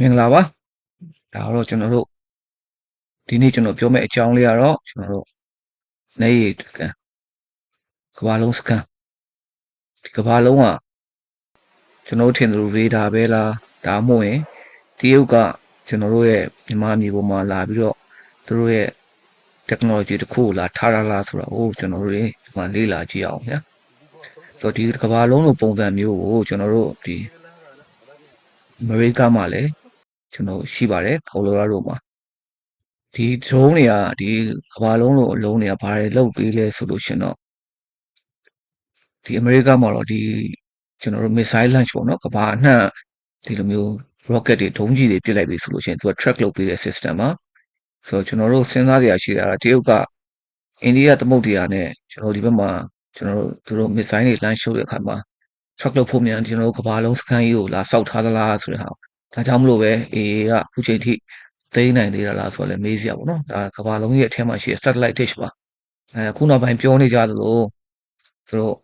မင်္ဂလာပါဒါတော့ကျွန်တော်တို့ဒီနေ့ကျွန်တော်ပြောမယ့်အကြောင်းလေးကတော့ကျွန်တော်တို့နေရည်စကန်ကဘာလုံးစကန်ဒီကဘာလုံးကကျွန်တော်တို့ထင်သလိုရေဒါပဲလားဒါမှမဟုတ်ရင်တရုတ်ကကျွန်တော်တို့ရဲ့မြန်မာပြည်ပေါ်မှာလာပြီးတော့သူတို့ရဲ့ technology တစ်ခုကိုလာထားရလားဆိုတော့ဟိုကျွန်တော်တို့ဒီမှာလေ့လာကြည့်အောင်ညာဆိုတော့ဒီကဘာလုံးလိုပုံစံမျိုးကိုကျွန်တော်တို့ဒီအမေရိကမှာလည်း ကျွန်တော်ရှိပါတယ်ကော်လိုရာဒိုမှာဒီ drone တွေကဒီကမ္ဘာလုံးလိုအလုံးတွေကဘာတွေလုပ်ပေးလဲဆိုလို့ရှင်တော့ဒီအမေရိကမှာတော့ဒီကျွန်တော်တို့ missile launch ပေါ့နော်ကမ္ဘာအနှံ့ဒီလိုမျိုး rocket တွေဒုံးကြီးတွေပစ်လိုက်ပြီဆိုလို့ရှင်သူက track လုပ်ပေးတဲ့ system ပါဆိုတော့ကျွန်တော်တို့စဉ်းစားကြရရှိတာတရုတ်ကအိန္ဒိယသမုဒ္ဒရာနဲ့ကျွန်တော်ဒီဘက်မှာကျွန်တော်တို့သူတို့ missile တွေ launch လုပ်တဲ့အခါမှာ track လုပ်ဖို့မြန်ကျွန်တော်တို့ကမ္ဘာလုံးစခန်းကြီးကိုလာစောက်ထားသလားဆိုတဲ့ဟာ ဒါကြောင့်မလို့ပဲ AA ကအခုချိန်ထိသိမ်းနိုင်သေးတာလားဆိုတော့လည်းမေးစရာပေါ့နော်ဒါကမ္ဘာလုံးရဲ့အထက်မှာရှိတဲ့ satellite dish ပါအဲခုနောက်ပိုင်းပြောနေကြသလိုသူတို့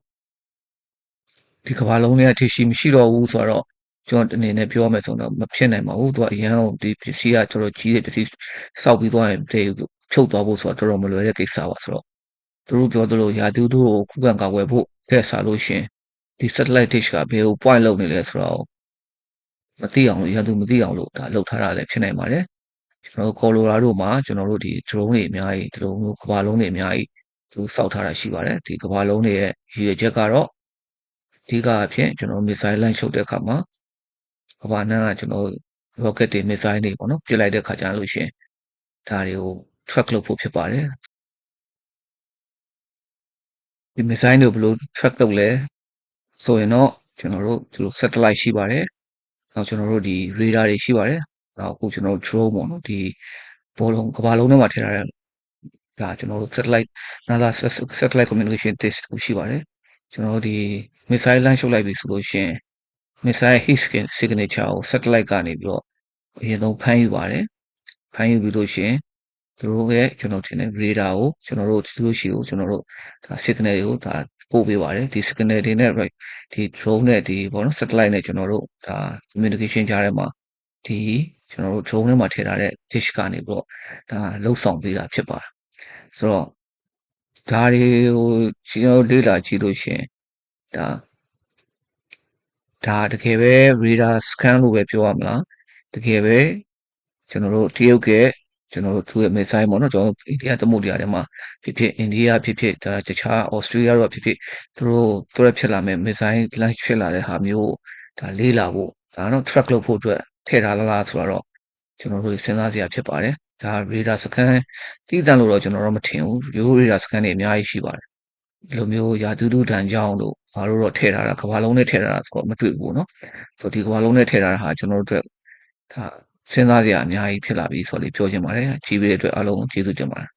ဒီကမ္ဘာလုံးရဲ့ dish မရှိတော့ဘူးဆိုတော့ကျွန်တော်အနေနဲ့ပြောမယ်ဆိုတော့မဖြစ်နိုင်ပါဘူးသူကအရန်ဒီပစ္စည်းကတော်တော်ကြီးတဲ့ပစ္စည်းစောက်ပြီးသွားရင်တေဖြုတ်သွားဖို့ဆိုတော့တော်တော်မလွယ်တဲ့ကိစ္စပါဆိုတော့သူတို့ပြောသလိုရာသီဥတုကိုခုခံကာကွယ်ဖို့တဲ့စားလို့ရှင်ဒီ satellite dish ကဘယ်ကို point လုပ်နေလဲဆိုတော့ မသိအောင်လို့ရာသီမသိအောင်လို့ဒါလှုပ်ထားတာလည်းဖြစ်နိုင်ပါတယ်ကျွန်တော်တို့ကော်လိုရာဒိုမှာကျွန်တော်တို့ဒီ drone တွေအများကြီးဒီလိုမျိုးကဘာလုံးတွေအများကြီးသူစောက်ထားတာရှိပါတယ်ဒီကဘာလုံးတွေရဲ့ရည်ရွယ်ချက်ကတော့အဓိကအဖြစ်ကျွန်တော် missile line ချုပ်တဲ့အခါမှာကဘာနာကကျွန်တော် rocket တွေ missile တွေပေါ့နော်ပြစ်လိုက်တဲ့အခါကျလို့ရှင်ဒါတွေကို track လုပ်ဖို့ဖြစ်ပါတယ်ဒီ missile တွေကိုဘယ်လို track လုပ်လဲဆိုရင်တော့ကျွန်တော်တို့ဒီလို satellite ရှိပါတယ် နောက်ကျွန်တော်တို့ဒီ radar တွေရှိပါတယ်နောက်အခုကျွန်တော်တို့ drone ပေါ့နော်ဒီဘောလုံးကဘာလုံးထဲမှာထည့်ထားတဲ့ဒါကျွန်တော်တို့ satellite NASA satellite communication dish ကိုရှိပါတယ်ကျွန်တော်တို့ဒီ missile launch လုပ်လိုက်ပြီဆိုလို့ရှိရင် missile heat signature ကို satellite ကနေပြီးတော့အရင်ဆုံးဖမ်းယူပါတယ်ဖမ်းယူပြီးလို့ရှိရင်သူတို့ရဲ့ကျွန်တော်ထင်တယ် radar ကိုကျွန်တော်တို့သူတို့ရှိကိုကျွန်တော်တို့ဒါ signal တွေကိုဒါ ပို့ပေးပါတယ်ဒီ signal တွေနဲ့ဒီ drone နဲ့ဒီဘောနော် satellite နဲ့ကျွန်တော်တို့ဒါ communication ကြားထဲမှာဒီကျွန်တော်တို့ drone ထဲမှာထည့်ထားတဲ့ dish ကနေပြီးတော့ဒါလှုပ်ဆောင်ပေးတာဖြစ်ပါတယ်ဆိုတော့ဒါတွေကိုကျွန်တော်လေ့လာကြည့်လို့ရှိရင်ဒါဒါတကယ်ပဲ radar scan လို့ပဲပြောရမလားတကယ်ပဲကျွန်တော်တို့တရုတ်က ကျွန်တော်တို့သူ့ရဲ့ missile ပေါ့နော်ကျွန်တော်အိန္ဒိယသမုဒ္ဒရာထဲမှာဖြစ်ဖြစ်အိန္ဒိယဖြစ်ဖြစ်ဒါတခြား Australia တို့ဖြစ်ဖြစ်သူတို့သူတို့ဖြစ်လာမဲ့ missile launch ဖြစ်လာတဲ့ဟာမျိုးဒါလေးလာဖို့ဒါတော့ track လုပ်ဖို့အတွက်ထည့်ထားလားဆိုတော့ကျွန်တော်တို့စဉ်းစားစရာဖြစ်ပါတယ်ဒါ radar scan တည်တံ့လို့တော့ကျွန်တော်တို့မထင်ဘူးရိုး radar scan တွေအများကြီးရှိပါတယ်ဒီလိုမျိုးရာသီဥတုတန်ကြောင်းတို့ဘာလို့တော့ထည့်ထားတာကဘာလုံးနဲ့ထည့်ထားတာဆိုတော့မတွေ့ဘူးเนาะဆိုတော့ဒီကဘာလုံးနဲ့ထည့်ထားတာဟာကျွန်တော်တို့အတွက်ဒါ စဉ်းစားစရာအများကြီးဖြစ်လာပြီဆိုတော့လေပြောချင်ပါတယ်ကြီးပေးတဲ့အတွက်အားလုံးကျေးဇူးတင်ပါတယ်